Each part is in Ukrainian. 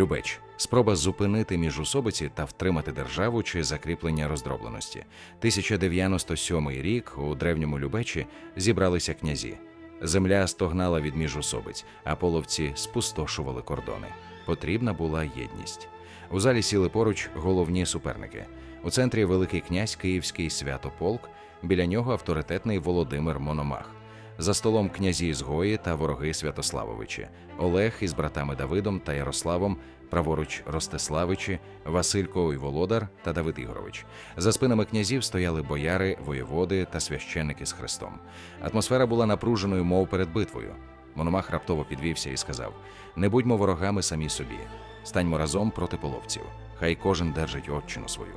Любеч спроба зупинити міжусобиці та втримати державу чи закріплення роздробленості. 1097 рік у древньому Любечі зібралися князі. Земля стогнала від міжусобиць, а половці спустошували кордони. Потрібна була єдність. У залі сіли поруч головні суперники. У центрі Великий князь Київський Святополк, біля нього авторитетний Володимир Мономах. За столом князі Ізгої та вороги Святославовичі, Олег із братами Давидом та Ярославом, праворуч Ростиславичі, Василько і Володар та Давид Ігорович. За спинами князів стояли бояри, воєводи та священники з хрестом. Атмосфера була напруженою, мов перед битвою. Мономах раптово підвівся і сказав: Не будьмо ворогами самі собі, станьмо разом проти половців. Хай кожен держить отчину свою.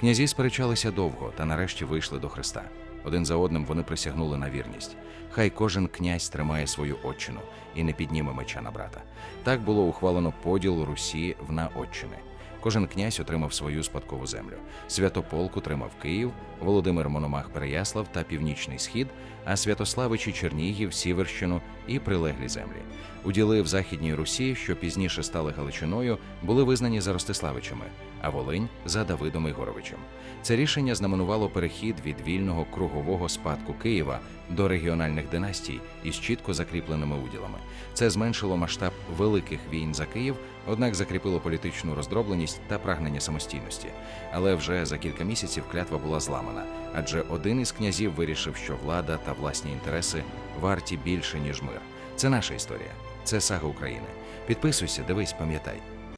Князі сперечалися довго та нарешті вийшли до Христа. Один за одним вони присягнули на вірність. Хай кожен князь тримає свою отчину і не підніме меча на брата. Так було ухвалено поділ Русі в на отчини. Кожен князь отримав свою спадкову землю. Святополк отримав Київ, Володимир Мономах Переяслав та Північний Схід, а Святославичі Чернігів, Сіверщину і прилеглі землі. Уділи в Західній Русі, що пізніше стали Галичиною, були визнані за Ростиславичами, а Волинь за Давидом Ігоровичем. Це рішення знаменувало перехід від вільного кругового спадку Києва до регіональних династій із чітко закріпленими уділами. Це зменшило масштаб великих війн за Київ, однак закріпило політичну роздробленість та прагнення самостійності. Але вже за кілька місяців клятва була зламана, адже один із князів вирішив, що влада та власні інтереси варті більше ніж мир. Це наша історія, це сага України. Підписуйся, дивись, пам'ятай.